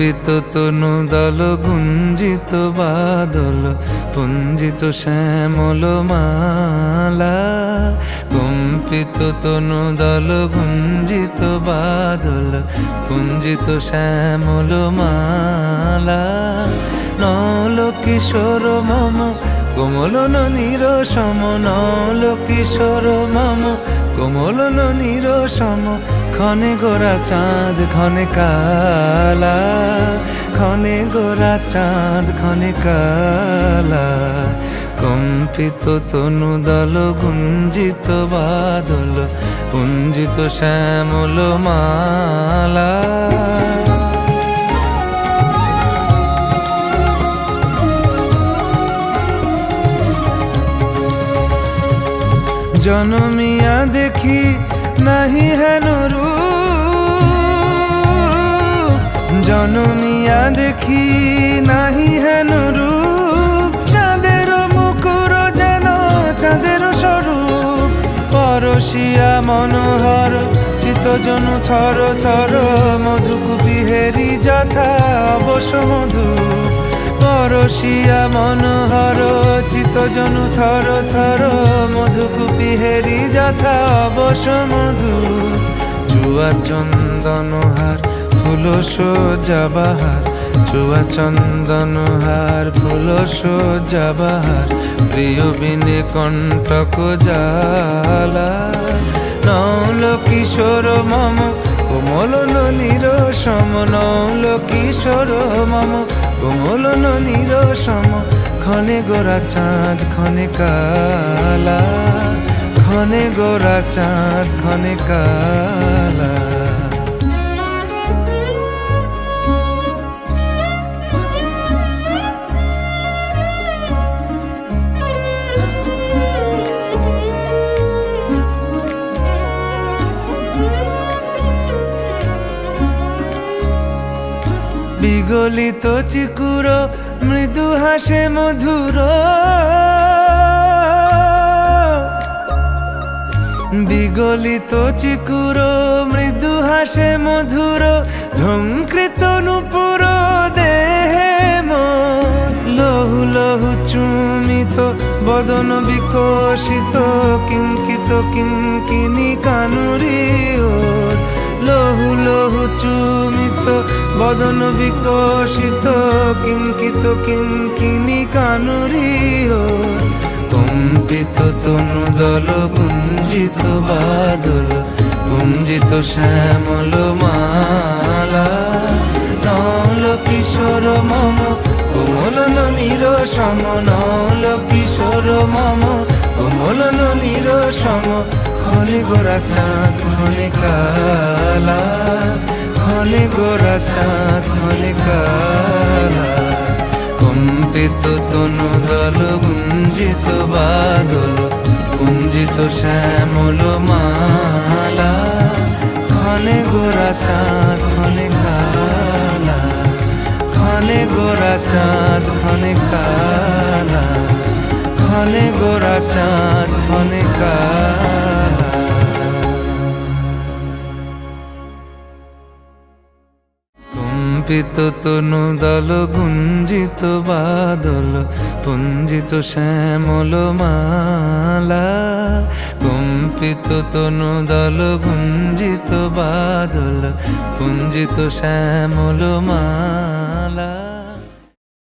কম্পিত তনু দল, গুঞ্জিত বাদল, পুঞ্জিত শ্যামল মালা। কম্পিত তনু দল, গুঞ্জিত বাদল, পুঞ্জিত শ্যামল মালা। নল কিশোর মম কোমল নীর সম নল কিশোর মম। কোমল নীর সম ক্ষণে গোরা চাঁদ, ক্ষণে কালা। ক্ষণে গোরা চাঁদ, ক্ষণে কালা। কম্পিত তনু দল, গুঞ্জিত বাদল, পুঞ্জিত শ্যামল মালা। জনমিয়া দেখি নাহি হেন রূপ। জনমিয়া দেখি নাহি হেন রূপ। চাঁদের মুকুর যেন চাঁদের স্বরূপ। পরশিয়া মনোহর চিতজনু থর থর, মধুকুপি হেরি যথা অবশ্য মধু। পরশিয়া মনোহর চিতজনু থর থর মধুকুপি হেরি যথা অবশ্য মধু চুয়া চন্দনহার ফুল সোজাবাহার চুয়া চন্দনহার ফুল সোজাবাহার প্রিয় বিনে কণ্টক জালা নৌল কিশোর মম, কোমল নীর সম, নৌল কিশোর মম, কোমল নীর সম ক্ষণে গোরা চাঁদ ক্ষণে কালা। ক্ষণে গোরা চাঁদ ক্ষণে কালা। বিগলিত চিকুর মৃদু হাসে মধুর। বিগলিত চিকুর, মৃদু হাসে মধুর ঝঙ্কৃত নুপুর দেহে। লহু লহু চুমিত, বদন বিকশিত, কিঙ্কিত কিঙ্কিনি কানুরি লহু লহু চুমিত, বদন বিকশিত, কিঙ্কিত কিঙ্কিনি কানুরি ওর কম্পিত তনু দল, গুঞ্জিত বাদল, গুঞ্জিত শ্যামল মালা। নল কিশোর মম, কোমল নীর সম, নল কিশোর মম, কোমল নীর সম। ক্ষণে গোরা চাঁদ ক্ষণে কালা। ক্ষণে গোরা চাঁদ ক্ষণে কালা। কম্পিত তনু দল গুঞ্জিত বাদল, কুঞ্জিত শ্যামল মালা খনে গোরা চাঁদ খনে কালা খনে গোরা চাঁদ খনে কালা খনে গোরা চাঁদ খনে কালা। কম্পিত তনু দল, গুঞ্জিত বাদল, পুঞ্জিত শ্যামল মালা। কম্পিত তনু দল, গুঞ্জিত বাদল, পুঞ্জিত শ্যামল মালা।